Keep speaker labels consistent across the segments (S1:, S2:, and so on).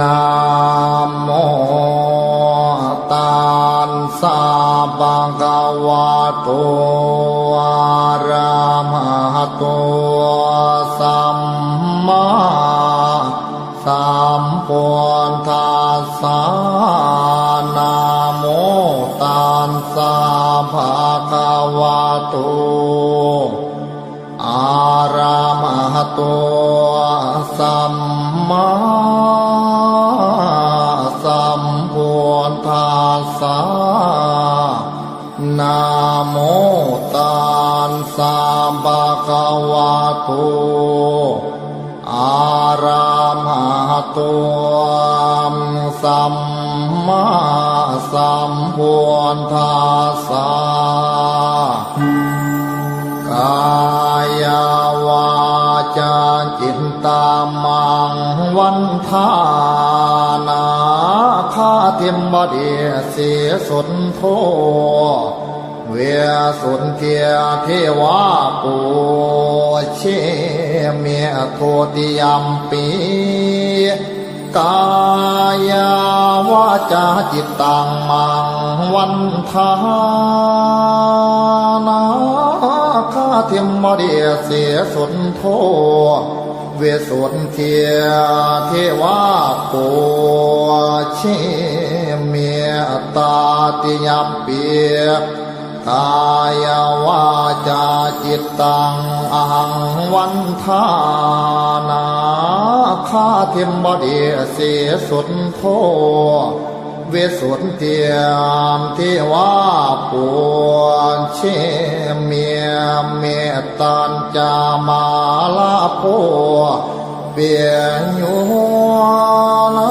S1: นะโมตัสสะภะควะโตอะระหะโตสัมมาสัมพุทธัสสะนะโมตัสสะภะควะโตอาระมหะโตสัมมา นะโมตัสสะภะคะวะโตอาระมหะโตสัมมาสัมพุทธัสสะกายวาจาจิตตามังวันทานาคาเทมบดีเสียสนโท เวียสุนเกียเทวาปูเชเมียโทติยมปีกายาวาจาจิตตังมังวันทานาคาเทมมเดียเสียสุนโทเวสุนเทียเทวาปูเชเมียตาติยมเปีย กายวาจาจิตตังอหังวันทานาคาเทมบดีเสียสุนโทเวสุนเทียมที่ว่าปวเชเมียเมตตันจามาลาโพเปียญูนา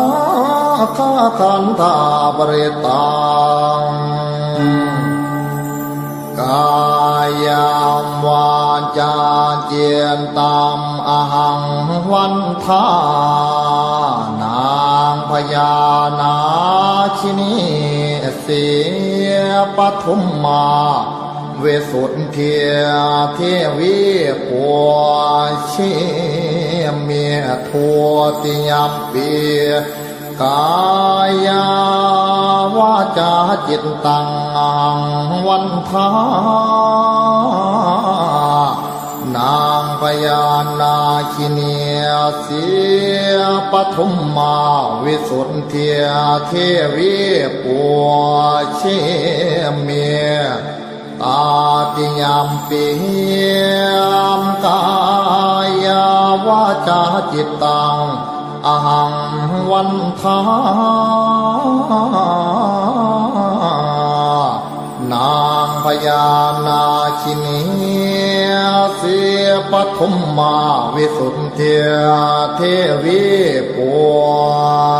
S1: คาคันธาบริตัง กายามวาจาเจียนตามอหังวันทานางพญานาชินีเสียปทุมมาเวสุนเทียเทวีปัวเชเมียทัวติยมเปียกายา จาจิตตังวันทานางพญานาคิเนียเสียปทุมมาวิสุทธิเทวีปัวเชเมียตาติยมปียมกายาวาจาจิตตัง อหังวันทานางพญานาคินีเสียปทุมมาวิสุทธิเทวีปัว